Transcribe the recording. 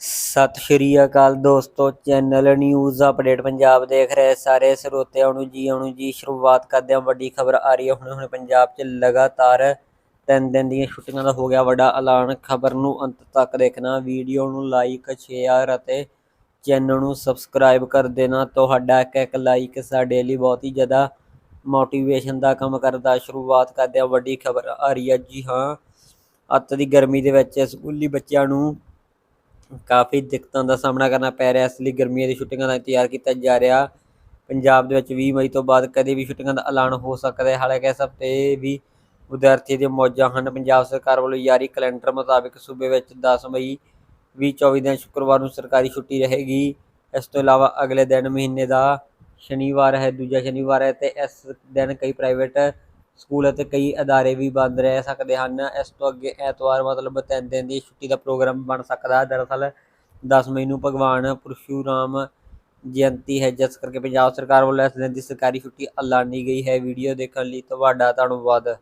ਸਤਿ ਸ਼੍ਰੀ ਅਕਾਲ ਦੋਸਤੋ, channel news update Punjab ਦੇਖ ਰਹੇ ਸਾਰੇ ਸਰੋਤਿਆਂ ਨੂੰ ਜੀ ਆਉਣ ਜੀ, ਸ਼ੁਰੂਆਤ ਕਰਦੇ ਹਾਂ। ਵੱਡੀ ਖਬਰ ਆ ਰਹੀ ਹੈ, ਹੁਣ ਹੁਣ ਪੰਜਾਬ 'ਚ ਲਗਾਤਾਰ ਤਿੰਨ ਦਿਨ ਦੀਆਂ ਛੁੱਟੀਆਂ ਦਾ ਹੋ ਗਿਆ ਵੱਡਾ ਐਲਾਨ। ਖਬਰ ਨੂੰ ਅੰਤ ਤੱਕ ਦੇਖਣਾ, ਵੀਡੀਓ ਨੂੰ ਲਾਈਕ ਸ਼ੇਅਰ ਅਤੇ ਚੈਨਲ ਨੂੰ ਸਬਸਕ੍ਰਾਈਬ ਕਰ ਦੇਣਾ। ਤੁਹਾਡਾ ਇੱਕ ਇੱਕ ਲਾਈਕ ਸਾਡੇ ਲਈ ਬਹੁਤ ਹੀ ਜ਼ਿਆਦਾ ਮੋਟੀਵੇਸ਼ਨ ਦਾ ਕੰਮ ਕਰਦਾ। ਸ਼ੁਰੂਆਤ ਕਰਦੇ ਹਾਂ, ਵੱਡੀ ਖਬਰ ਆ ਰਹੀ ਹੈ ਜੀ, ਹਾਂ। ਅੱਤ ਦੀ ਗਰਮੀ ਦੇ ਵਿੱਚ ਸਕੂਲੀ ਬੱਚਿਆਂ ਨੂੰ ਕਾਫੀ ਦਿੱਕਤਾਂ ਦਾ ਸਾਹਮਣਾ ਕਰਨਾ ਪੈ ਰਿਹਾ, ਇਸ ਲਈ ਗਰਮੀਆਂ ਦੀ ਛੁੱਟੀਆਂ ਦਾ ਇੰਤਜ਼ਾਰ ਕੀਤਾ ਜਾ ਰਿਹਾ। ਪੰਜਾਬ ਦੇ ਵਿੱਚ 20 ਮਈ ਤੋਂ ਬਾਅਦ ਕਦੇ ਵੀ ਛੁੱਟੀਆਂ ਦਾ ਐਲਾਨ ਹੋ ਸਕਦਾ ਹੈ। ਹਾਲਾਂਕਿ ਇਸ ਹਫ਼ਤੇ ਵੀ ਵਿਦਿਆਰਥੀਆਂ ਦੀਆਂ ਮੌਜਾਂ ਹਨ। ਪੰਜਾਬ ਸਰਕਾਰ ਵੱਲੋਂ ਜਾਰੀ ਕੈਲੰਡਰ ਮੁਤਾਬਿਕ ਸੂਬੇ ਵਿੱਚ 10 ਮਈ 2024 ਦਿਨ ਸ਼ੁੱਕਰਵਾਰ ਨੂੰ ਸਰਕਾਰੀ ਛੁੱਟੀ ਰਹੇਗੀ। ਇਸ ਤੋਂ ਇਲਾਵਾ ਅਗਲੇ ਦਿਨ ਮਹੀਨੇ ਦਾ ਸ਼ਨੀਵਾਰ ਹੈ, ਦੂਜਾ ਸ਼ਨੀਵਾਰ ਹੈ ਤੇ ਇਸ ਦਿਨ ਕਈ ਪ੍ਰਾਈਵੇਟ ਸਕੂਲ ਅਤੇ ਕਈ ਅਦਾਰੇ ਵੀ ਬੰਦ ਰਹਿ ਸਕਦੇ ਹਨ। ਇਸ ਤੋਂ ਅੱਗੇ ਐਤਵਾਰ ਮਤਲਬ ਤਿੰਨ ਦਿਨ ਦੀ ਛੁੱਟੀ ਦਾ ਪ੍ਰੋਗਰਾਮ ਬਣ ਸਕਦਾ। ਹੈ ਦਰਅਸਲ 10 ਮਈ ਨੂੰ ਭਗਵਾਨ ਪਰਸ਼ੂਰਾਮ ਜਯੰਤੀ ਹੈ, ਜਿਸ ਕਰਕੇ ਪੰਜਾਬ ਸਰਕਾਰ ਵੱਲੋਂ ਇਸ ਦਿਨ ਦੀ ਸਰਕਾਰੀ ਛੁੱਟੀ ਐਲਾਨੀ ਗਈ ਹੈ। ਵੀਡੀਓ ਦੇਖਣ ਲਈ ਤੁਹਾਡਾ ਧੰਨਵਾਦ।